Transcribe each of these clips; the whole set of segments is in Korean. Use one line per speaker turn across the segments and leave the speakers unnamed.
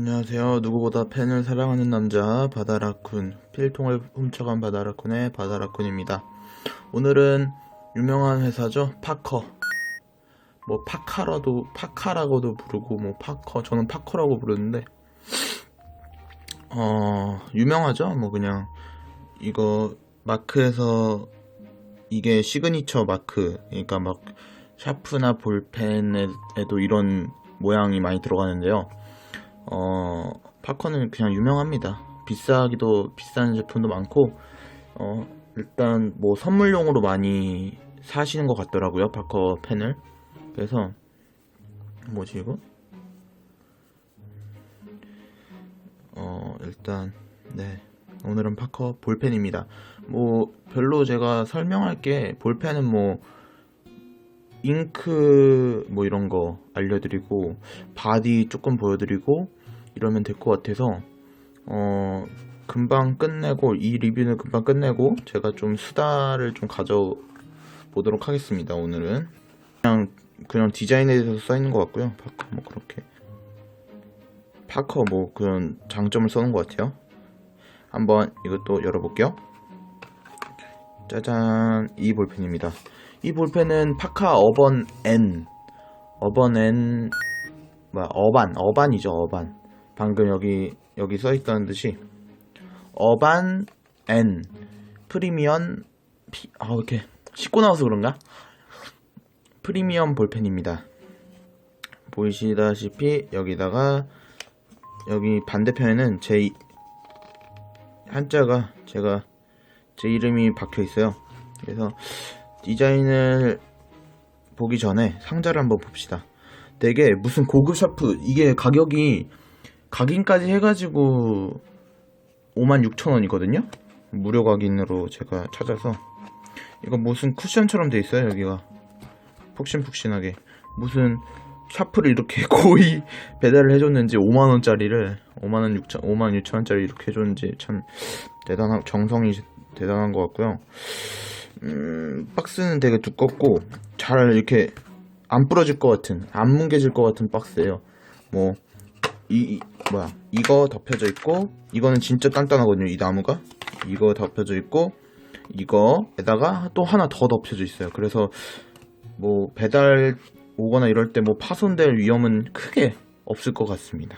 안녕하세요. 누구보다 팬을 사랑하는 남자 바다라쿤 필통을 훔쳐간 바다라쿤의 바다라쿤입니다. 오늘은 유명한 회사죠. 파커. 뭐 파카라도 파카라고도 부르고 뭐 파커 저는 파커라고 부르는데 어 유명하죠. 뭐 그냥 이거 마크에서 이게 시그니처 마크 그러니까 막 샤프나 볼펜에도 이런 모양이 많이 들어가는데요. 어, 파커는 그냥 유명합니다. 비싸기도 비싼 제품도 많고, 어, 일단 뭐 선물용으로 많이 사시는 것 같더라고요. 파커 펜을. 그래서, 뭐지 이거? 어, 일단, 네. 오늘은 파커 볼펜입니다. 뭐, 별로 제가 설명할 게, 볼펜은 뭐, 잉크 뭐 이런 거 알려드리고 바디 조금 보여드리고 이러면 될 것 같아서 어 금방 끝내고 이 리뷰는 금방 끝내고 제가 좀 수다를 좀 가져 보도록 하겠습니다 오늘은. 그냥 그냥 디자인에 대해서 써 있는 것 같고요. 파커 뭐 그렇게. 파커 뭐 그런 장점을 써놓은 것 같아요. 한번 이것도 열어볼게요. 짜잔. 이 볼펜입니다. 이 볼펜은 파카 어번 N. 어번 N 뭐야 어반. 어반이죠 어반 방금 여기 여기 써 있다는 듯이 어반 N 프리미엄 피, 아 이렇게 씻고 나와서 그런가? 프리미엄 볼펜입니다. 보이시다시피 여기다가 여기 반대편에는 제 이- 한자가 제가 제 이름이 박혀 있어요. 그래서 디자인을 보기 전에 상자를 한번 봅시다. 되게 무슨 고급 샤프 이게 가격이 각인까지 해가지고 56,000원이거든요. 무료 각인으로 제가 찾아서 이거 무슨 쿠션처럼 돼 있어요 여기가 푹신푹신하게 무슨 샤프를 이렇게 고이 배달을 해줬는지 5만 원짜리를 5만 원 6천 5만 6천 원짜리 이렇게 해줬는지 참 대단한 정성이 대단한 것 같고요. 음, 박스는 되게 두껍고 잘 이렇게 안 부러질 것 같은 안 뭉개질 것 같은 박스예요. 뭐 이, 이- 뭐야 이거 덮여져 있고 이거는 진짜 단단하거든요. 이 나무가 이거 덮여져 있고 이거에다가 또 하나 더 덮여져 있어요. 그래서 뭐 배달 오거나 이럴 때 뭐 파손될 위험은 크게 없을 것 같습니다.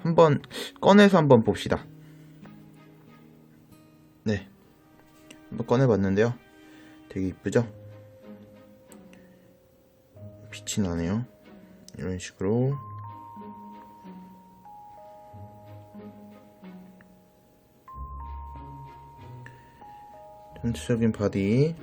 한번 꺼내서 한번 봅시다. 네. 한번 꺼내봤는데요. 되게 이쁘죠? 빛이 나네요. 이런 식으로. 전체적인 바디.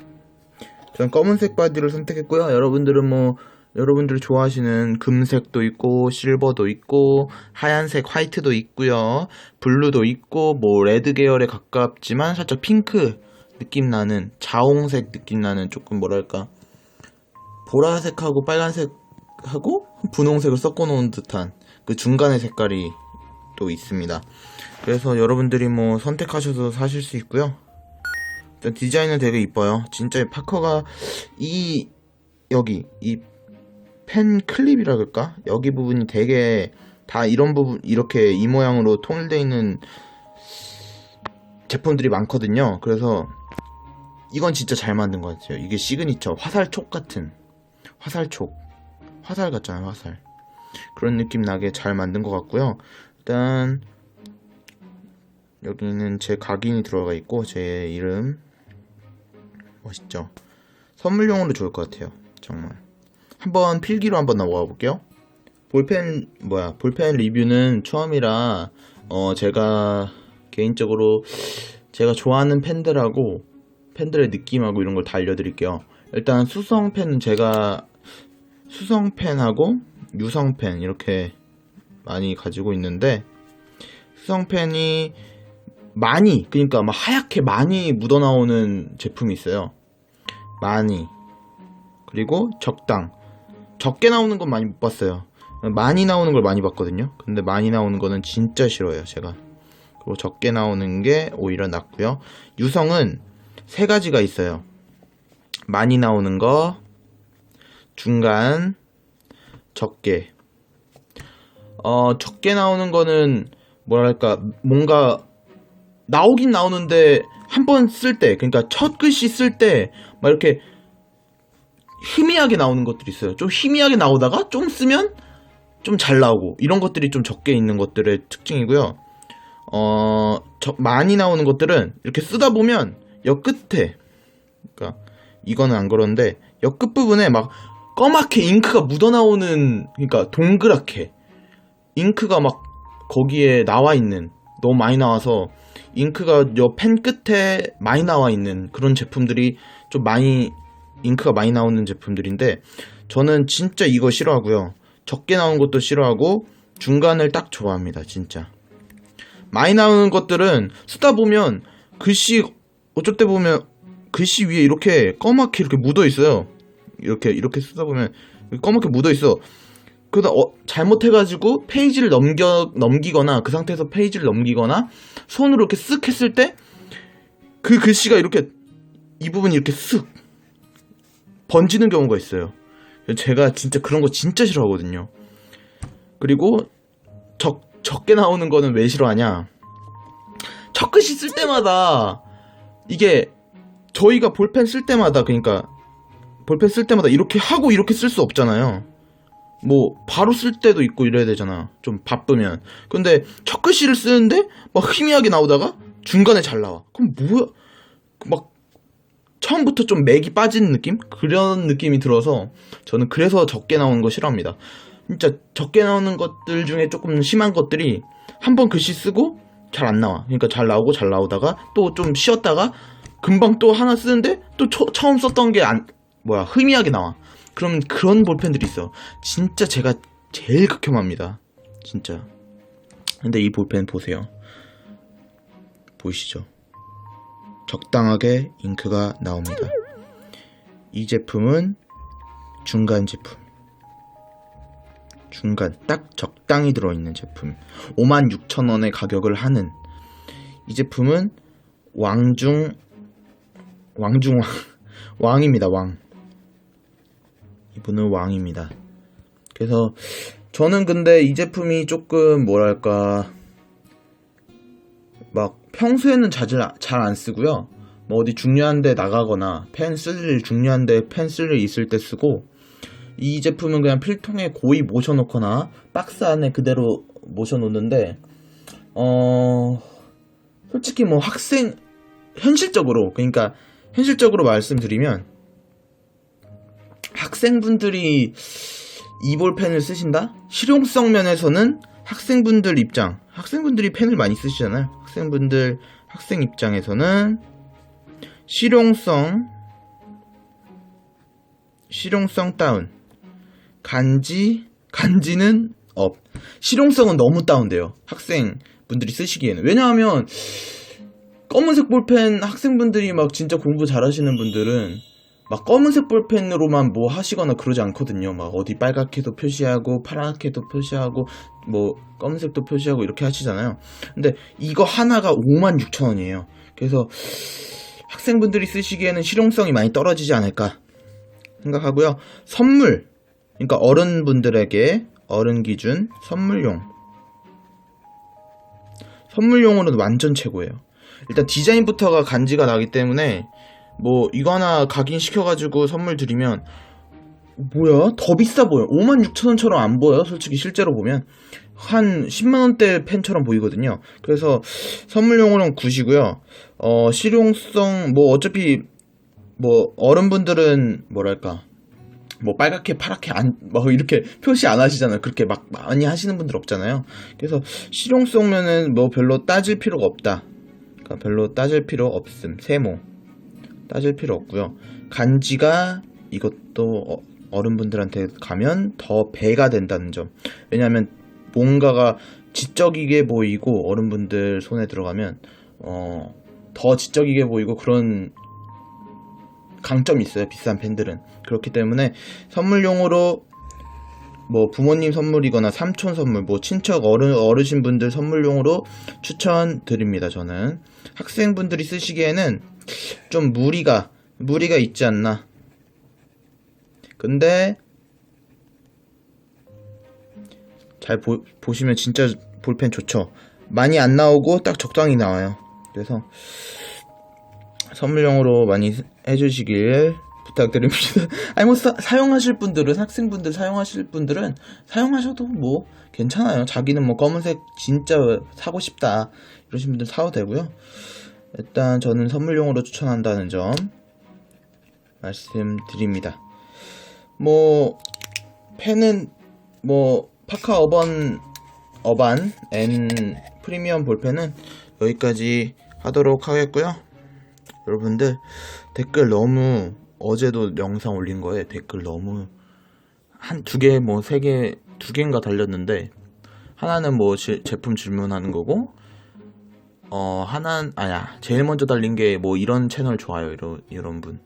전 검은색 바디를 선택했고요. 여러분들은 뭐, 여러분들 좋아하시는 금색도 있고, 실버도 있고, 하얀색 화이트도 있고요. 블루도 있고, 뭐, 레드 계열에 가깝지만 살짝 핑크 느낌 나는, 자홍색 느낌 나는 조금 뭐랄까, 보라색하고 빨간색하고 분홍색을 섞어 놓은 듯한 그 중간의 색깔이 또 있습니다. 그래서 여러분들이 뭐 선택하셔서 사실 수 있고요. 디자인은 되게 이뻐요. 진짜 이 파커가 이 여기 이 펜 클립이라 그럴까? 여기 부분이 되게 다 이런 부분 이렇게 이 모양으로 통일되어 있는 제품들이 많거든요. 그래서 이건 진짜 잘 만든 것 같아요. 이게 시그니처 화살촉 같은 화살촉 화살 같잖아요 화살 그런 느낌 나게 잘 만든 것 같고요 일단 여기는 제 각인이 들어가 있고 제 이름 멋있죠? 선물용으로 좋을 것 같아요 정말. 한번 필기로 한번 넘어가 볼게요. 볼펜 뭐야 볼펜 리뷰는 처음이라 어 제가 개인적으로 제가 좋아하는 펜들하고 펜들의 느낌하고 이런 걸 다 알려드릴게요. 일단 수성 펜은 제가 수성 펜하고 유성 펜 이렇게 많이 가지고 있는데 수성 펜이 많이 그러니까 막 하얗게 많이 묻어나오는 제품이 있어요. 많이. 그리고 적당. 적게 나오는 건 많이 못 봤어요. 많이 나오는 걸 많이 봤거든요. 근데 많이 나오는 거는 진짜 싫어요 제가. 그리고 적게 나오는 게 오히려 낫고요. 유성은 세 가지가 있어요. 많이 나오는 거, 중간, 적게. 어, 적게 나오는 거는 뭐랄까 뭔가 나오긴 나오는데 한 번 쓸 때 그러니까 첫 글씨 쓸 때 막 이렇게 희미하게 나오는 것들이 있어요. 좀 희미하게 나오다가 좀 쓰면 좀 잘 나오고 이런 것들이 좀 적게 있는 것들의 특징이고요. 어, 저- 많이 나오는 것들은 이렇게 쓰다 보면 역 끝에 그러니까 이거는 안 그런데 역끝 부분에 막 검맣게 잉크가 묻어 나오는 그러니까 동그랗게 잉크가 막 거기에 나와 있는 너무 많이 나와서 잉크가 요펜 끝에 많이 나와 있는 그런 제품들이 좀 많이 잉크가 많이 나오는 제품들인데 저는 진짜 이거 싫어하고요. 적게 나오는 것도 싫어하고 중간을 딱 좋아합니다. 진짜. 많이 나오는 것들은 쓰다 보면 글씨 어쩔 때 보면 글씨 위에 이렇게 검맣게 이렇게 묻어 있어요. 이렇게 이렇게 쓰다 보면 검맣게 묻어 있어. 그러다 어, 잘못해가지고 페이지를 넘겨 넘기거나 그 상태에서 페이지를 넘기거나 손으로 이렇게 쓱 했을 때 그 글씨가 이렇게 이 부분이 이렇게 쓱 번지는 경우가 있어요. 제가 진짜 그런 거 진짜 싫어하거든요. 그리고 적 적게 나오는 거는 왜 싫어하냐? 첫 글씨 쓸 때마다 이게 저희가 볼펜 쓸 때마다 그러니까 볼펜 쓸 때마다 이렇게 하고 이렇게 쓸 수 없잖아요. 뭐 바로 쓸 때도 있고 이래야 되잖아. 좀 바쁘면. 근데 첫 글씨를 쓰는데 막 희미하게 나오다가 중간에 잘 나와. 그럼 뭐야? 막 처음부터 좀 맥이 빠지는 느낌? 그런 느낌이 들어서 저는 그래서 적게 나오는 거 싫어합니다. 진짜 적게 나오는 것들 중에 조금 심한 것들이 한 번 글씨 쓰고 잘 안 나와. 그러니까 잘 나오고 잘 나오다가 또 좀 쉬었다가 금방 또 하나 쓰는데 또 초- 처음 썼던 게 안, 뭐야, 희미하게 나와. 그럼 그런 볼펜들이 있어. 진짜 제가 제일 극혐합니다. 진짜. 근데 이 볼펜 보세요. 보이시죠? 적당하게 잉크가 나옵니다. 이 제품은 중간 제품. 중간 딱 적당히 들어있는 제품 56,000원의 가격을 하는 이 제품은 왕중 왕중왕 왕입니다 왕 이분은 왕입니다. 그래서 저는 근데 이 제품이 조금 뭐랄까 막 평소에는 잘안 쓰고요. 뭐 어디 중요한 데 나가거나 펜쓸일 중요한 데펜쓸일 있을 때 쓰고 이 제품은 그냥 필통에 고이 모셔놓거나 박스 안에 그대로 모셔놓는데 어 솔직히 뭐 학생 현실적으로 그러니까 현실적으로 말씀드리면 학생분들이 이 볼펜을 쓰신다? 실용성 면에서는 학생분들 입장. 학생분들이 펜을 많이 쓰시잖아요. 학생분들 학생 입장에서는 실용성 실용성 다운. 간지 간지는 업 실용성은 너무 다운돼요. 학생분들이 쓰시기에는. 왜냐하면 검은색 볼펜 학생분들이 막 진짜 공부 잘하시는 분들은 막 검은색 볼펜으로만 뭐 하시거나 그러지 않거든요. 막 어디 빨갛게도 표시하고 파랗게도 표시하고 뭐 검은색도 표시하고 이렇게 하시잖아요. 근데 이거 하나가 56,000원이에요. 그래서 학생분들이 쓰시기에는 실용성이 많이 떨어지지 않을까 생각하고요. 선물 그러니까 어른분들에게 어른 기준 선물용. 선물용으로는 완전 최고예요. 일단 디자인부터가 간지가 나기 때문에 뭐 이거 하나 각인시켜가지고 선물 드리면 뭐야 더 비싸 보여 56,000원처럼 안 보여 솔직히 실제로 보면 한 10만 원대 펜처럼 보이거든요 그래서 선물용으로는 굿이고요 어 실용성 뭐 어차피 뭐 어른분들은 뭐랄까 뭐 빨갛게 파랗게 안 뭐 이렇게 표시 안 하시잖아요. 그렇게 막 많이 하시는 분들 없잖아요. 그래서 실용성 면은 뭐 별로 따질 필요가 없다. 그러니까 별로 따질 필요 없음. 세모 따질 필요 없고요. 간지가 이것도 어- 어른분들한테 가면 더 배가 된다는 점. 왜냐하면 뭔가가 지적이게 보이고 어른분들 손에 들어가면 어, 더 지적이게 보이고 그런 강점이 있어요. 비싼 펜들은. 그렇기 때문에 선물용으로 뭐 부모님 선물이거나 삼촌 선물, 뭐 친척 어른 어르신 분들 선물용으로 추천드립니다. 저는 학생분들이 쓰시기에는 좀 무리가 무리가 있지 않나. 근데 잘 보, 보시면 진짜 볼펜 좋죠. 많이 안 나오고 딱 적당히 나와요. 그래서 선물용으로 많이 해주시길 부탁드립니다. 아니 뭐 사, 사용하실 분들은 학생분들 사용하실 분들은 사용하셔도 뭐 괜찮아요. 자기는 뭐 검은색 진짜 사고 싶다 이러신 분들 사도 되고요. 일단 저는 선물용으로 추천한다는 점 말씀드립니다. 뭐 펜은 뭐 파카 어반 어반 N 프리미엄 볼펜은 여기까지 하도록 하겠고요. 여러분들 댓글 너무 어제도 영상 올린 거에 댓글 너무 한 두 개 뭐 세 개 두 개인가 달렸는데 하나는 뭐 지- 제품 질문하는 거고 어 하나는 아야 제일 먼저 달린 게 뭐 이런 채널 좋아요 이런 이런 분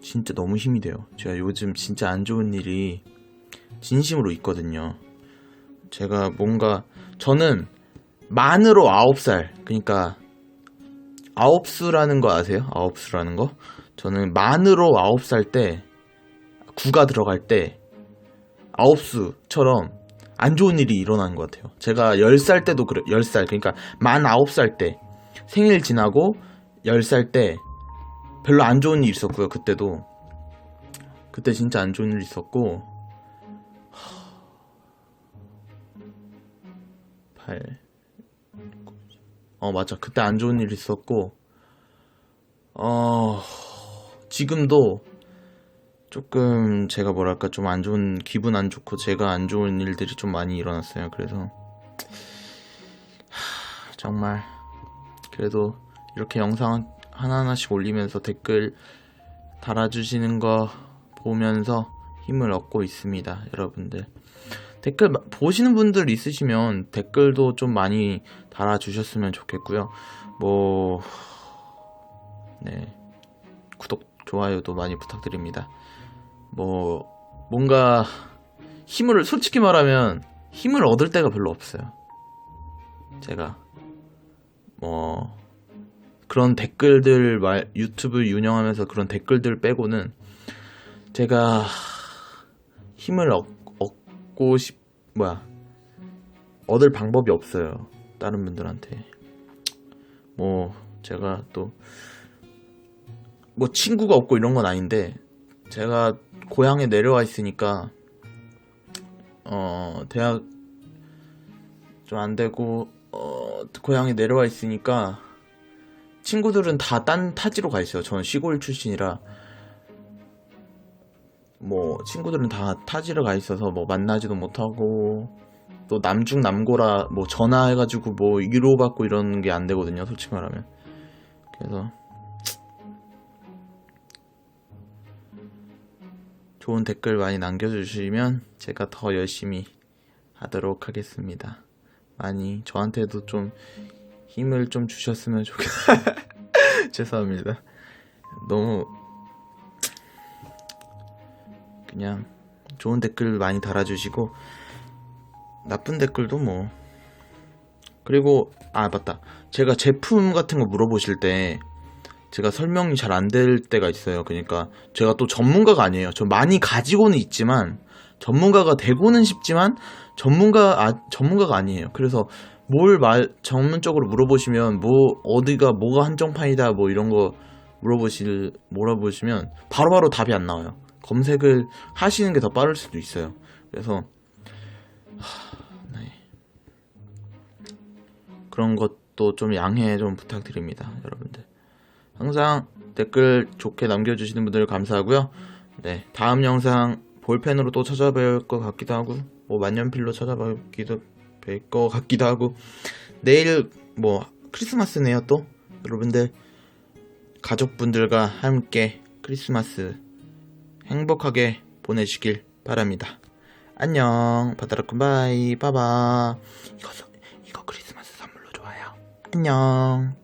진짜 너무 힘이 돼요. 제가 요즘 진짜 안 좋은 일이 진심으로 있거든요. 제가 뭔가 저는 만으로 아홉 살 그러니까 아홉 수라는 거 아세요? 아홉 수라는 거? 저는 만으로 아홉 살때 구가 들어갈 때 아홉 수처럼 안 좋은 일이 일어나는 것 같아요. 제가 열살 때도 그래 열살 그러니까 만 아홉 살때 생일 지나고 열살때 별로 안 좋은 일 있었고요. 그때도 그때 진짜 안 좋은 일 있었고 8 어 맞아 그때 안 좋은 일 있었고 어 지금도 조금 제가 뭐랄까 좀 안 좋은 기분 안 좋고 제가 안 좋은 일들이 좀 많이 일어났어요 그래서 하, 정말 그래도 이렇게 영상 하나하나씩 올리면서 댓글 달아주시는 거 보면서 힘을 얻고 있습니다 여러분들 댓글 마- 보시는 분들 있으시면 댓글도 좀 많이 달아주셨으면 좋겠고요. 뭐, 네. 구독, 좋아요도 많이 부탁드립니다. 뭐, 뭔가 힘을, 솔직히 말하면 힘을 얻을 때가 별로 없어요. 제가. 뭐, 그런 댓글들, 말, 유튜브 운영하면서 그런 댓글들 빼고는 제가 힘을 얻, 얻고 싶, 뭐야, 얻을 방법이 없어요. 다른 분들한테. 뭐, 제가 또, 뭐, 친구가 없고 이런 건 아닌데, 제가 고향에 내려와 있으니까, 어, 대학 좀 안 되고, 어, 고향에 내려와 있으니까, 친구들은 다 딴 타지로 가 있어요. 저는 시골 출신이라, 뭐, 친구들은 다 타지로 가 있어서, 뭐, 만나지도 못하고, 또 남중 남고라 뭐 전화해가지고 뭐 위로받고 이런 게 안 되거든요 솔직히 말하면 그래서 좋은 댓글 많이 남겨주시면 제가 더 열심히 하도록 하겠습니다. 많이 저한테도 좀 힘을 좀 주셨으면 좋겠 죄송합니다. 너무 그냥 좋은 댓글 많이 달아주시고 나쁜 댓글도 뭐. 그리고 아 맞다. 제가 제품 같은 거 물어보실 때 제가 설명이 잘 안 될 때가 있어요. 그러니까 제가 또 전문가가 아니에요. 저 많이 가지고는 있지만 전문가가 되고는 싶지만 전문가 아 전문가가 아니에요. 그래서 뭘 말 전문적으로 물어보시면 뭐 어디가 뭐가 한정판이다 뭐 이런 거 물어보실 물어보시면 바로바로 답이 안 나와요. 검색을 하시는 게 더 빠를 수도 있어요. 그래서 그런 것도 좀 양해 좀 부탁드립니다, 여러분들. 항상 댓글 좋게 남겨주시는 분들 감사하고요. 네, 다음 영상 볼펜으로 또 찾아뵐 것 같기도 하고, 뭐 만년필로 찾아뵙기도 뵐 것 같기도 하고, 내일 뭐 크리스마스네요 또 여러분들 가족분들과 함께 크리스마스 행복하게 보내시길 바랍니다. 안녕, 바다라쿤 바이, 빠바. 이거 서- 이거 크리스마스 선물로 좋아요. 안녕.